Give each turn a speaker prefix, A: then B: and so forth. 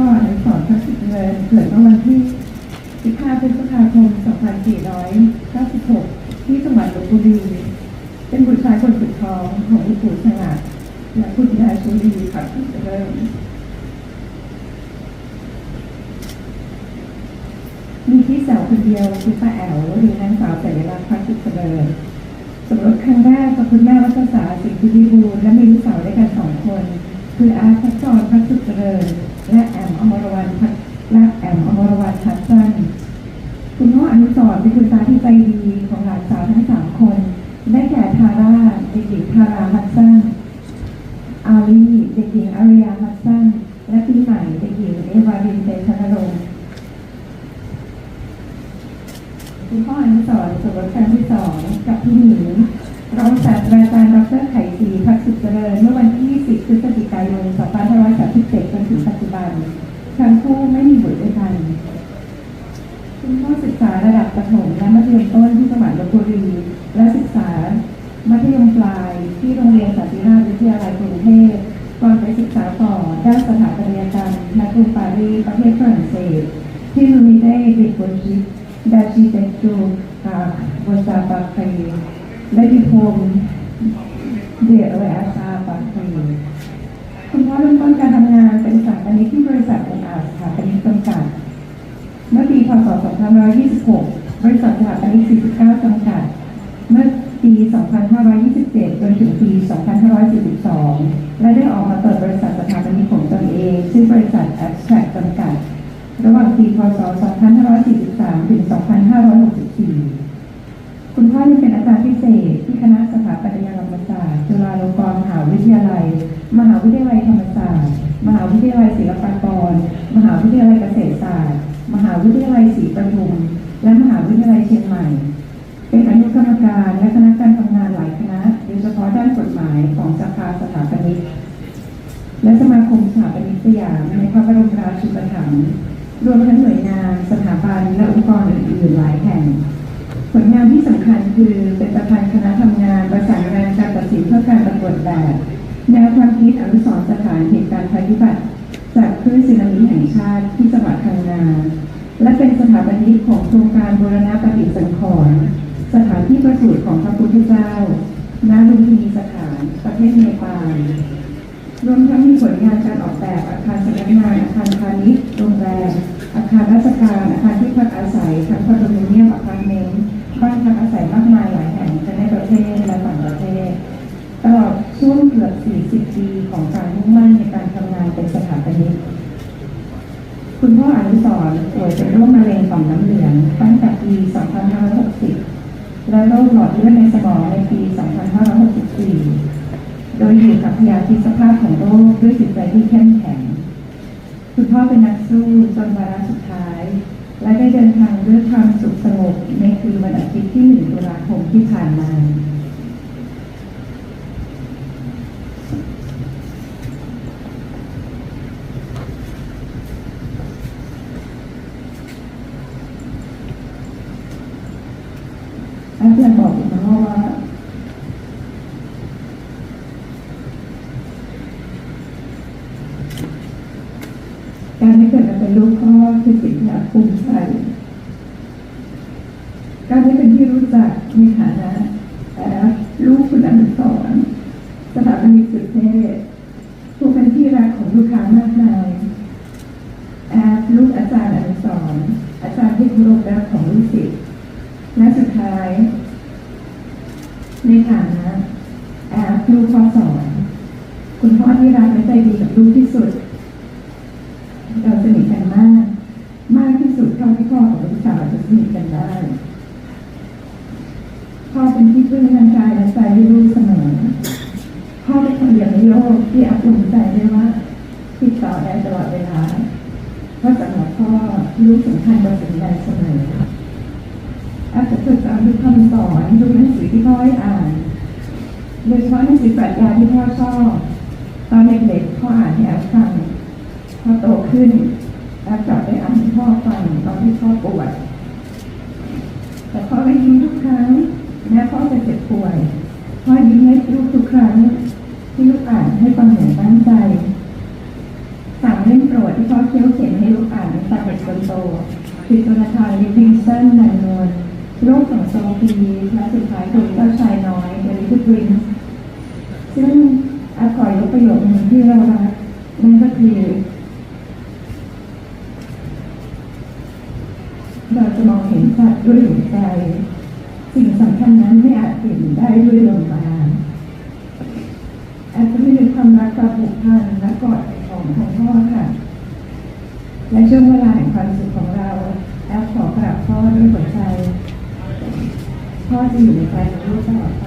A: ระสุเริญเกิดเมื่อวันที่ 15 พฤษภาคม 2496 ที่จังหวัดลบบุรี เป็นบุตรชายคนสุดท้องของคุณปู่ฉลาดและคุณยายชูดีพระสุเจริญมีพี่สาวคนเดียวคือป้าแอ๋วหรือนางสาวสัญลักษณ์พักสุขเจริญสมรสครั้งแรกกับคุณแม่วัชสาสิงห์พิบูลและมีลูกสาวด้วยกันสองคน คืออาร์ตพัชรพักสุขเจริญและแอมอมรวรรณพักและแอมอมรวรรณพักสั้นคุณพ่ออนุสรเป็นคุณตาที่ใจดีของหลานสาวทั้งสามคน ได้แก่ทาร่าเด็กหญิงทาราพักสั้นอาลีเด็กหญิงอาริยาฮัดสซันและปีใหม่เด็กหญิงเอวารินเตชนรงค์คุณพ่ออนุสรสมรสครั้งที่สองกับพี่หมีรอง ตราจารย์ดรไข่ศรีพักสุขเจริญเมื่อวันที่10พฤศจิกายน 2537จนถึงปัจจุบัน ทั้งคู่ไม่มีบุตรด้วยกันคุณพ่อศึกษาระดับประถมและมัธยมต้นที่จังหวัดลบบุรี และศึกษา มัธยมปลายที่โรงเรียนสันติราชวิทยาลัยกรุงเทพก่อนไปศึกษาต่อด้านสถาปัตยกรรมณกรุงปารีสประเทศฝรั่งเศส ที่ลูมิเต้ดิโกชิดาชิเตจูอาโบซาปาครีและดิพม เดียเออาซาปาครีคุณพ่อเริ่มต้นการทำงานเป็นสถาปนิกที่บริษัทองอาจสถาปนิกจำกัด เมื่อปีพศ 2526 บริษัทสถาปนิก 49จำกัด เมื่อปี 2527 จนถึงปี 2542 และได้ออกมาเปิดบริษัทสถาปนิกของตนเองชื่อบริษัท Abstract จำกัด ระหว่างปี พศ 2543 ถึง 2564 คุณพ่อเป็นอาจารย์พิเศษ ที่คณะสถาปัตยกรรมศาสตร์จุฬาลงกรณ์มหาวิทยาลัย มหาวิทยาลัยธรรมศาสตร์ มหาวิทยาลัยศิลปากร มหาวิทยาลัยเกษตรศาสตร์ มหาวิทยาลัยศรีประทุม และมหาวิทยาลัยเชียงใหม่ เป็นอนุกรรมการและคณะการทำงานหลายคณะโดยเฉพาะด้านกฎหมายของสภาสถาปนิกและสมาคมสถาปนิกสยามในพระบรมราชูปถัมภ์รวมทั้งหน่วยงานสถาบันและองค์กรอื่นๆหลายแห่ง ผลงานที่สำคัญคือเป็นประธานคณะทำงานประสานงานการตัดสินเพื่อการประกวดแบบแนวความคิดอนุสรสถานเหตุการณ์ภัยพิบัติจากคลื่นสึนามิแห่งชาติที่จังหวัดพังงาและเป็นสถาปนิกของโครงการบูรณะปฏิสังขรณ์สถานที่ประสูติของพระพุทธเจ้าณลุมพินีสถานประเทศเนปาลรวมทั้งมีผลงานการออก 40ปีของการมุ่งมั่นในการทำงานเป็นสถาปนิกคุณพ่ออนุสรป่วยเป็นโรคมะเร็งต่อมน้ำเหลืองตั้งแต่ปี 2560 และโรคหลอดเลือดในสมองในปี 2564 โดยอยู่กับพยาธิสภาพของโรคด้วยจิตใจที่เข้มแข็ง คุณพ่อเป็นนักสู้จนวาระสุดท้าย และได้เดินทางด้วยความสุขสงบในคืนวันอาทิตย์ที่ 1 ตุลาคมที่ผ่านมา อาจารย์บอกนะว่าการที่เกิดมาเป็นลูกพ่อคือสิ่งที่ภูมิใจการที่เป็นที่รู้จักในฐานะแอบลูกคุณอนุสรสถาปนิกสุดเทพผู้เป็นที่รักของลูกค้ามากมายแอบลูกอาจารย์อนุสรณ์อาจารย์ที่เคารพรักของลูกศิษย์ และสุดท้าย ในฐานะแอบลูกพ่อสอนคุณพ่อที่รักและใจดีกับลูกที่สุด เราสนิทกันมาก มากที่สุดเท่าที่พ่อกับลูกสาวจะสนิทกันได้พ่อเป็นที่พึ่งทางกายและใจให้ลูกเสมอพ่อเป็นคนเดียวในโลกที่อับอุ่นใจได้ว่าติดต่อได้ตลอดเวลาเพราะสำหรับพ่อลูกสำคัญกว่าสิ่งใดเสมอ จจะจดจำทุกคำสอนทุกหนังสือที่พ่อให้อ่าน โดยเฉพาะหนังสือปรัชญาที่พ่อชอบตอนเด็กๆพ่ออ่านให้แอฟฟังพอโตขึ้นแอฟกลับไปอ่านให้พ่อฟังตอนที่พ่อป่วยแต่พ่อก็ยิ้มทุกครั้งแม้พ่อจะเจ็บป่วยพ่อยิ้มให้ลูกทุกครั้งที่ลูกอ่านให้ฟังอย่างตั้งใจสามเล่มโปรดที่พ่อเคี้ยวเขียนให้ลูกอ่านในตอนเด็กจนโตคือโจนาธานลิฟวิงสันนันนวล โลกของโซฟีและสุดท้ายคือเจ้าชายน้อยเดลิทูรินซึ่งอาขอยกประโยคหนึ่งที่เรารักนั่นก็คือเราจะมองเห็นสัตว์ด้วยหัวใจ สิ่งสำคัญนั้นไม่อาจเห็นได้ด้วยลมปราณอาจจะไม่มีความรักความผูกพันและกอดของของพ่อค่ะ และช่วงเวลาแห่งความสุขของเรา แอปขอกราบพ่อด้วยหัวใจ พ่อจะอยู่ในใจของลูกตลอดไป